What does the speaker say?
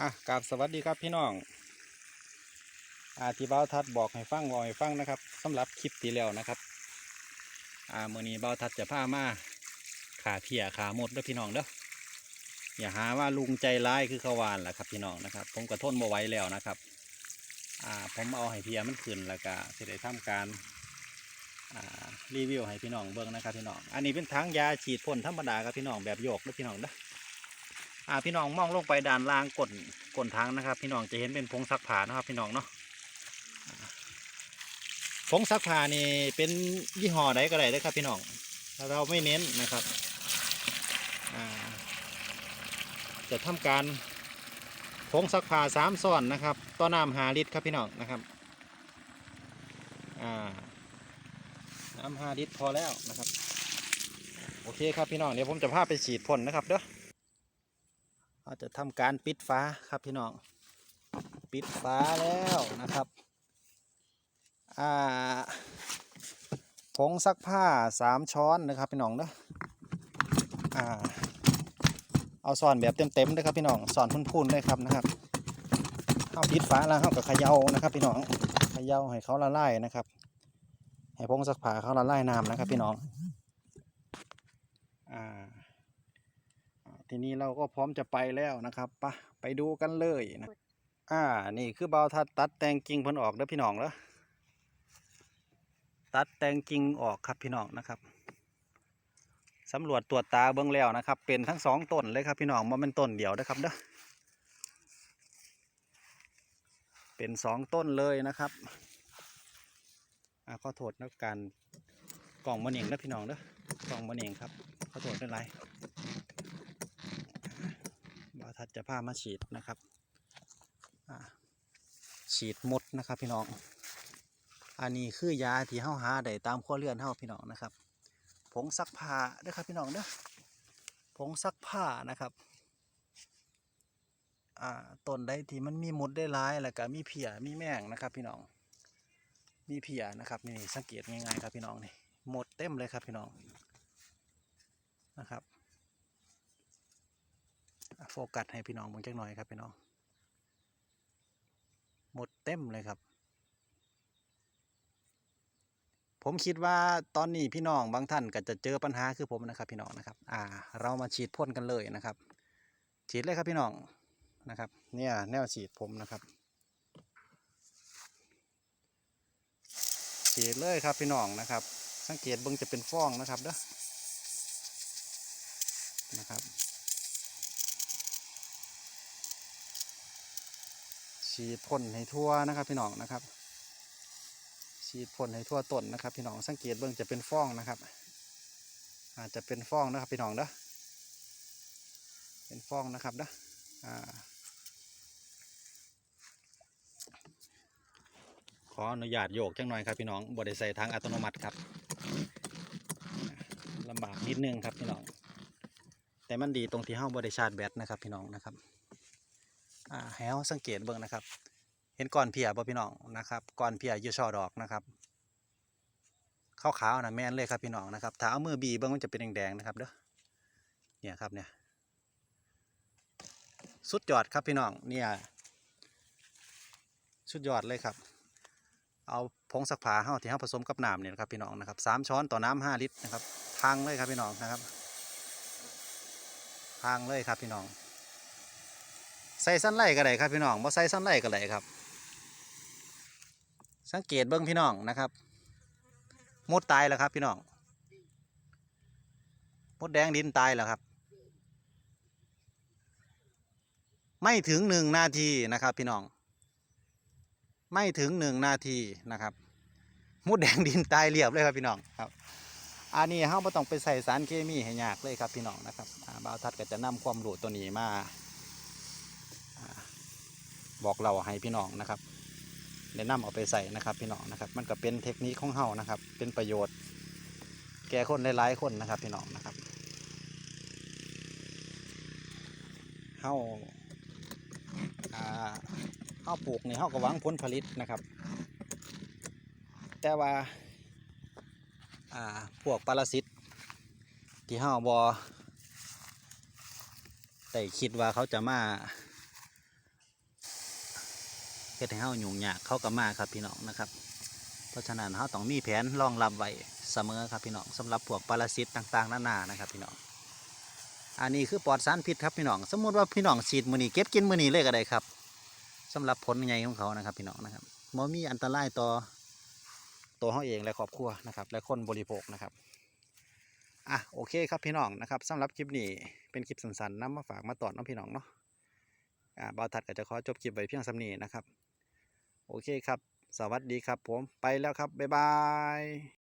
อะกราบสวัสดีครับพี่น้องอาที่เบ้าทัดบอกให้ฟังบอกให้ฟังนะครับสำหรับคลิปที่แล้วนะครับอ่ามื่อนี้เบ้าทัดจะพามาขาเพียขาหมดเด้อพี่น้องเด้ออย่าหาว่าลุงใจร้ายคือขาวานแหละครับพี่น้องนะครับ ผมก็ทนบ่ไว้แล้วนะครับอ่าผมเอาให้เพียมันขึ้นแล้วก็สิได้ทำการอ่ารีวิวให้พี่น้องเบิ่งนะครับพี่น้องอันนี้เป็นถังยาฉีดพ่นธรรมดาครับพี่น้องแบบโยกเด้อพี่น้องเด้อ พี่น้องมองลงไปด้านล่างก้นก้นถังนะครับ พี่น้องจะเห็นเป็นผงซักผ้านะครับพี่น้องเนาะอ่าผงซักผ้านี่เป็นยี่ห้อใดก็ได้เลยครับพี่น้องเราไม่เน้นนะครับจะทำการผงซักผ้าสามซ้อนนะครับต่อน้ำหาลิตรครับพี่น้องนะครับอ่าน้ำหาลิตรพอแล้วนะครับ โอเคครับพี่น้องเดี๋ยวผมจะพาไปฉีดพ่นนะครับเด้อ เราจะทำการปิดฟ้าครับพี่น้อง ปิดฟ้าแล้วนะครับอ่าผงซักผ้าสามช้อนนะครับพี่น้องเนาะอ่าเอาซ่อนแบบเต็มๆเลยครับพี่น้องซ่อนพุ่นๆเลยครับนะครับเอาปิดฟ้าแล้วเอากับเขย่านะครับพี่น้องเขย่าให้เขาละลายนะครับให้ผงซักผ้าเขาละลายน้ำนะครับพี่น้อง อ่า อ่า ทีนี้เราก็พร้อมจะไปแล้วนะครับปะไปดูกันเลยนะอ่า นี่คือเบาทัดตัดแต่งกิ่งเพิ่นออกเด้อพี่น้องเด้อตัดแต่งกิ่งออกครับพี่น้องนะครับสำรวจตรวจตาเบื้องแล้วนะครับ เป็นทั้งสองต้นเลยครับพี่น้องมันเป็นต้นเดียวนะครับเด้อเป็นสองต้นเลยนะครับอ่าขอโทษนะการกล่องมันเองนะพี่น้องเด้อกล่องมันเองครับขอโทษด้วยไร บาทัด จะพามาฉีดนะครับฉีดหมดนะครับพี่น้อง อันนี้คือยาที่เฮาหาได้ตามขั้วเลื่อนเฮาพี่น้องนะครับ ผงซักผ้าด้อครับพี่น้องเด้อผงซักผ้านะครับต้นใดที่มันมีมดได้ร้ายแล้วก็มีเพียมีแมงนะครับ พี่น้อง มีเพียนะครับนี่สังเกตง่ายๆครับพี่น้องนี่หมดเต็มเลยครับพี่น้องนะครับ โฟกัสให้พี่น้องเบิ่งจักหน่อยครับพี่น้อง หมดเต็มเลยครับ ผมคิดว่าตอนนี้พี่น้องบางท่านก็จะเจอปัญหาคือผมนะครับพี่น้องนะครับ อ่า เรามาฉีดพ่นกันเลยนะครับ ฉีดเลยครับพี่น้องนะครับ เนี่ยแนวฉีดผมนะครับฉีดเลยครับพี่น้องนะครับ สังเกตเบิ่งจะเป็นฟองนะครับเด้อนะครับ ฉีดพ่นให้ทั่วนะครับพี่น้องนะครับ ฉีดพ่นให้ทั่วต้นนะครับ พี่น้องสังเกตเบื้องจะเป็นฟองนะครับ อาจจะเป็นฟองนะครับพี่น้องเด้อเป็นฟองนะครับเด้อขออนุญาตโยกจังหน่อยครับพี่น้องบไดใส่ทางอัตโนมัติครับลำบากนิดนึงครับพี่น้อง แต่มันดีตรงที่เฮ้าบไดชาร์จแบตนะครับพี่น้องนะครับ อ่าให้เราสังเกตเบิ่งนะครับ เห็นก้อนเพียบ่พี่น้องนะครับก้อนเพียอยู่ช่อดอกนะครับขาวๆนะแม่นเลยครับพี่น้องนะครับถ้าเอามือบีเบิ่งมันจะเป็นแดงๆนะครับเด้อเนี่ยครับเนี่ยสุดยอดครับพี่น้องเนี่ยสุดยอดเลยครับ เอาผงซักผ้าเฮาที่เฮาผสมกับน้ำเนี่ยนะครับพี่น้องนะครับสามช้อนต่อน้ำห้าลิตรนะครับทางเลยครับพี่น้องนะครับทางเลยครับพี่น้อง ใส่สั้นไล่ก็ได้ครับพี่น้องบ่ใส่สั้นไล่ก็ได้ครับ สังเกตเบิ้งพี่น้องนะครับมดตายแล้วครับพี่น้องมดแดงดินตายแล้วครับ ไม่ถึงหนึ่งนาทีนะครับพี่น้อง ไม่ถึงหนึ่งนาทีนะครับมดแดงดินตายเรียบเลยครับพี่น้องครับอันนี้เฮาบ่ต้องไปใส่สารเคมีให้ยากเลยครับพี่น้องนะครับบ่าวทัดก็จะนำความรู้ตัวนี้มา บอกเราให้พี่น้องนะครับแนะนำเอาไปใส่นะครับพี่น้องนะครับ มันก็เป็นเทคนิคของเฮานะครับ เป็นประโยชน์ แก่คนหลายๆคนนะครับพี่น้องนะครับเฮาอ่าเฮาปลูกนี่เฮาก็หวังผลผลิตนะครับ แต่ว่าอ่าพวกปรสิตที่เฮาบอได้คิดว่าเขาจะมา เฮ็ดให้เฮายุ่งยากเข้ากับมาครับพี่น้องนะครับ เพราะฉะนั้นเฮาต้องมีแผนรองรับไว้เสมอครับพี่น้องสำหรับพวกปรสิตต่างๆนานานะครับพี่น้องอันนี้คือปลอดสารพิษครับพี่น้อง สมมุติว่าพี่น้องฉีดมือนี้เก็บกินมือนี้เลยก็ได้ครับสำหรับผลใหญ่ของเขานะครับพี่น้องนะครับบ่มีอันตรายต่อตัวเฮาเองและครอบครัวนะครับ และคนบริโภคนะครับอะโอเคครับพี่น้องนะครับสำหรับคลิปนี้เป็นคลิปสั้นๆนำมาฝากมาตอนน้องพี่น้องเนาะ อ่าบ่าวทัดก็จะขอจบคลิปไว้เพียงสำนีนะครับ โอเคครับ สวัสดีครับผมไปแล้วครับ บ๊ายบาย